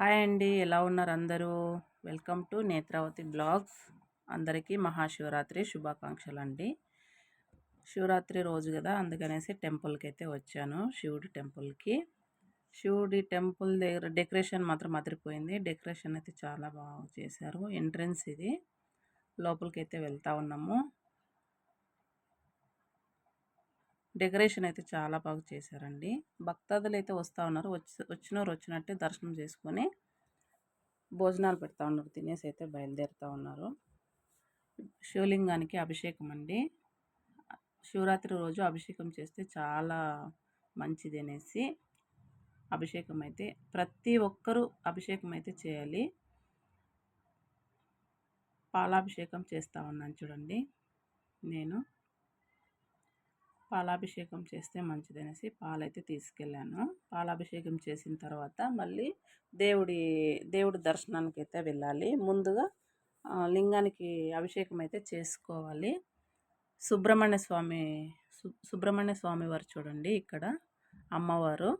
Hi అండి. ఎలా ఉన్నారు అందరూ? Welcome to Netravathi blogs. అందరికీ మహాశివరాత్రి శుభాకాంక్షలు అండి శివరాత్రి రోజు కదా అందుకనేసి టెంపుల్కి అయితే వచ్చాను శివుడి టెంపుల్కి. శివుడి టెంపుల్ దగ్గర డెకరేషన్ మాత్రం అదిరిపోయింది. డెకరేషన్ అయితే చాలా బాగా చేశారు. ఎంట్రన్స్ ఇది. లోపలికి అయితే వెళ్తా ఉన్నాము. డెకరేషన్ అయితే చాలా బాగా చేశారండి. భక్తాదులు అయితే వస్తూ ఉన్నారు. వచ్చి వచ్చినవారు వచ్చినట్టే దర్శనం చేసుకొని భోజనాలు పెడతా ఉన్నారు. తినేసి అయితే బయలుదేరుతూ ఉన్నారు. శివలింగానికి అభిషేకం అండి. శివరాత్రి రోజు అభిషేకం చేస్తే చాలా మంచిది అనేసి అభిషేకం అయితే ప్రతి ఒక్కరూ అభిషేకం అయితే చేయాలి. పాలాభిషేకం చేస్తూ ఉన్నాను చూడండి నేను. పాలాభిషేకం చేస్తే మంచిదనేసి పాలైతే తీసుకెళ్ళాను. పాలాభిషేకం చేసిన తర్వాత మళ్ళీ దేవుడి దేవుడి దర్శనానికి అయితే వెళ్ళాలి. ముందుగా లింగానికి అభిషేకం అయితే చేసుకోవాలి. సుబ్రహ్మణ్య స్వామి సుబ్రహ్మణ్య స్వామి వారు చూడండి ఇక్కడ అమ్మవారు.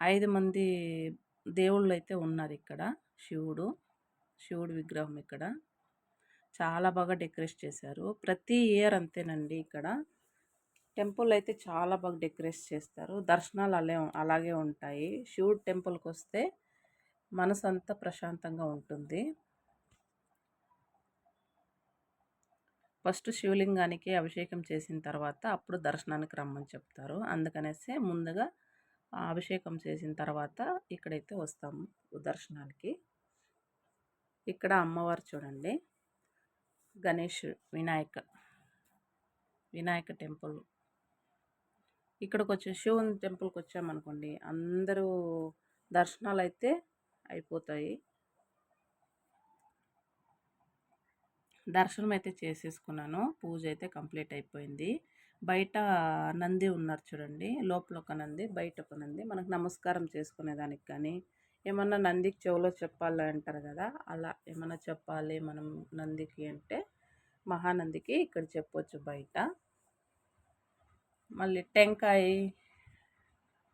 ఐదు మంది దేవుళ్ళు అయితే ఉన్నారు ఇక్కడ శివుడు శివుడు విగ్రహం ఇక్కడ. చాలా బాగా డెకరేట్ చేశారు. ప్రతి ఇయర్ అంతేనండి ఇక్కడ. టెంపుల్ అయితే చాలా బాగా డెకరేట్ చేస్తారు. దర్శనాలు అలే అలాగే ఉంటాయి. శివుడు టెంపుల్కి వస్తే మనసు అంతా ప్రశాంతంగా ఉంటుంది. ఫస్ట్ శివలింగానికి అభిషేకం చేసిన తర్వాత అప్పుడు దర్శనానికి రమ్మని చెప్తారు. అందుకనేసి ముందుగా అభిషేకం చేసిన తర్వాత ఇక్కడైతే వస్తాము దర్శనానికి. ఇక్కడ అమ్మవారు చూడండి. గణేష్ వినాయక వినాయక టెంపుల్. ఇక్కడికి వచ్చే శివుని టెంపుల్కి వచ్చామనుకోండి అందరూ దర్శనాలు అయితే అయిపోతాయి. దర్శనం అయితే చేసేసుకున్నాను పూజ అయితే కంప్లీట్ అయిపోయింది బయట నంది ఉన్నారు చూడండి లోపల ఒక నంది బయట ఒక నంది మనకు నమస్కారం చేసుకునేదానికి కానీ ఏమన్నా నందికి చెవులో చెప్పాలి అంటారు కదా అలా ఏమన్నా చెప్పాలి మనం నందికి అంటే? మహానందికి ఇక్కడ చెప్పొచ్చు బయట. మళ్ళీ టెంకాయ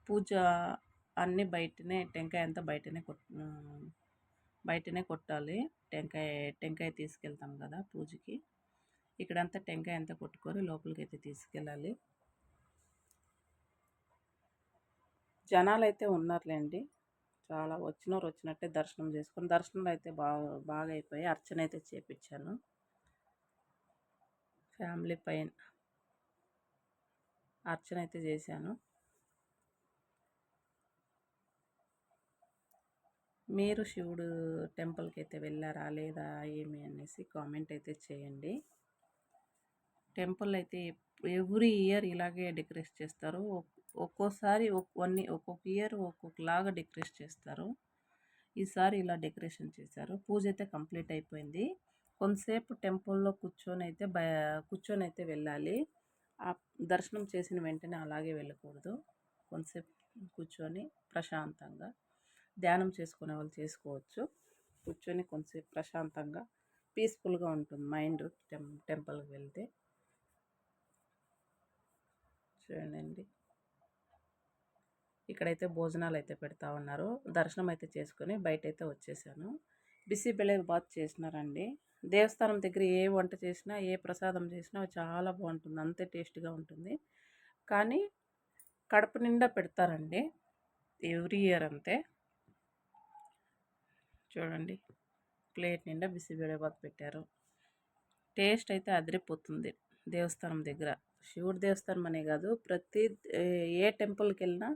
పూజ అన్నీ బయటనే టెంకాయ అంతా బయటనే కొట్ బయటనే కొట్టాలి. టెంకాయ టెంకాయ తీసుకెళ్తాం కదా పూజకి. ఇక్కడంతా టెంకాయ అంతా కొట్టుకొని లోపలికి అయితే తీసుకెళ్ళాలి. జనాలు అయితే ఉన్నారులేండి. చాలా వచ్చినారు వచ్చినట్టే దర్శనం చేసుకొని దర్శనంలో అయితే బాగా బాగా అయిపోయి అర్చన అయితే చేపించాను ఫ్యామిలీ పైన అర్చన అయితే చేశాను. మీరు శివుడు టెంపుల్కి అయితే వెళ్ళారా లేదా ఏమి అనేసి కామెంట్ అయితే చేయండి. టెంపుల్ అయితే ఎవ్రీ ఇయర్ ఇలాగే డెకరేట్ చేస్తారు. ఒక్కోసారి కొన్ని ఒక్కొక్క ఇయర్ ఒక్కొక్కలాగా డెకరేట్ చేస్తారు. ఈసారి ఇలా డెకరేషన్ చేశారు. పూజ అయితే కంప్లీట్ అయిపోయింది. కొంతసేపు టెంపుల్లో కూర్చొని అయితే కూర్చొని అయితే వెళ్ళాలి. ఆ దర్శనం చేసిన వెంటనే అలాగే వెళ్ళకూడదు. కొంతసేపు కూర్చొని ప్రశాంతంగా ధ్యానం చేసుకునే వాళ్ళు చేసుకోవచ్చు. కూర్చొని కొంతసేపు ప్రశాంతంగా పీస్ఫుల్గా ఉంటుంది మైండ్ టెం టెంపుల్కి వెళ్తే. చూడండి ఇక్కడైతే భోజనాలు అయితే పెడతా ఉన్నారు. దర్శనం అయితే చేసుకొని బయట అయితే వచ్చేసాను బిసిబెళ్ళే బాత్ చేసినారండి. దేవస్థానం దగ్గర ఏ వంట చేసినా ఏ ప్రసాదం చేసినా చాలా బాగుంటుంది. అంతే టేస్ట్గా ఉంటుంది. కానీ కడుపు నిండా పెడతారండి. ఎవ్రీ ఇయర్ అంతే. చూడండి. ప్లేట్ నిండా బాత్ పెట్టారు. టేస్ట్ అయితే అదిరిపోతుంది దేవస్థానం దగ్గర. శివుడి దేవస్థానం అనే కాదు ప్రతి ఏ టెంపుల్కి వెళ్ళినా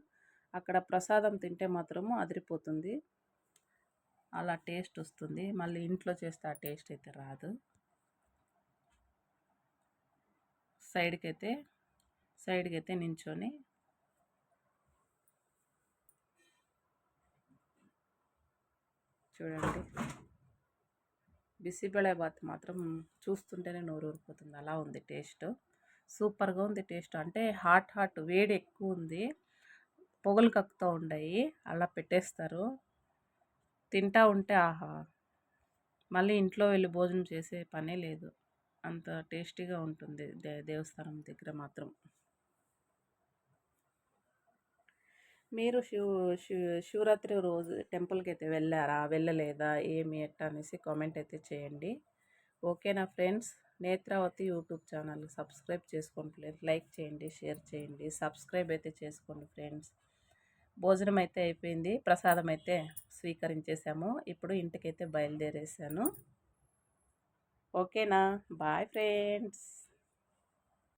అక్కడ ప్రసాదం తింటే మాత్రము అదిరిపోతుంది. అలా టేస్ట్ వస్తుంది. మళ్ళీ ఇంట్లో చేస్తే ఆ టేస్ట్ అయితే రాదు. సైడ్కి అయితే సైడ్కి అయితే నించొని చూడండి. బిసిబెళే బాత్ మాత్రం చూస్తుంటేనే నోరు ఊరిపోతుంది అలా ఉంది టేస్ట్. సూపర్గా ఉంది టేస్ట్. అంటే హాట్ హాట్ వేడి ఎక్కువ ఉంది. పొగలు కక్కుతూ ఉండయి. అలా పెట్టేస్తారు. తింటా ఉంటే ఆహా! మళ్ళీ ఇంట్లో వెళ్ళి భోజనం చేసే పనే లేదు. అంత టేస్టీగా ఉంటుంది. దే దేవస్థానం దగ్గర మాత్రం. మీరు శివ శివరాత్రి రోజు టెంపుల్కి అయితే వెళ్ళారా? వెళ్ళలేదా? ఏమి? ఎట్టా? అనేసి కామెంట్ అయితే చేయండి. ఓకేనా friends? Netravathi YouTube channel subscribe చేసుకోండి లైక్ చేయండి షేర్ చేయండి. సబ్స్క్రైబ్ అయితే చేసుకోండి ఫ్రెండ్స్. భోజనం అయితే అయిపోయింది. ప్రసాదం అయితే స్వీకరించేసాము ఇప్పుడు ఇంటికైతే బయలుదేరేసాను ఓకేనా? Bye friends.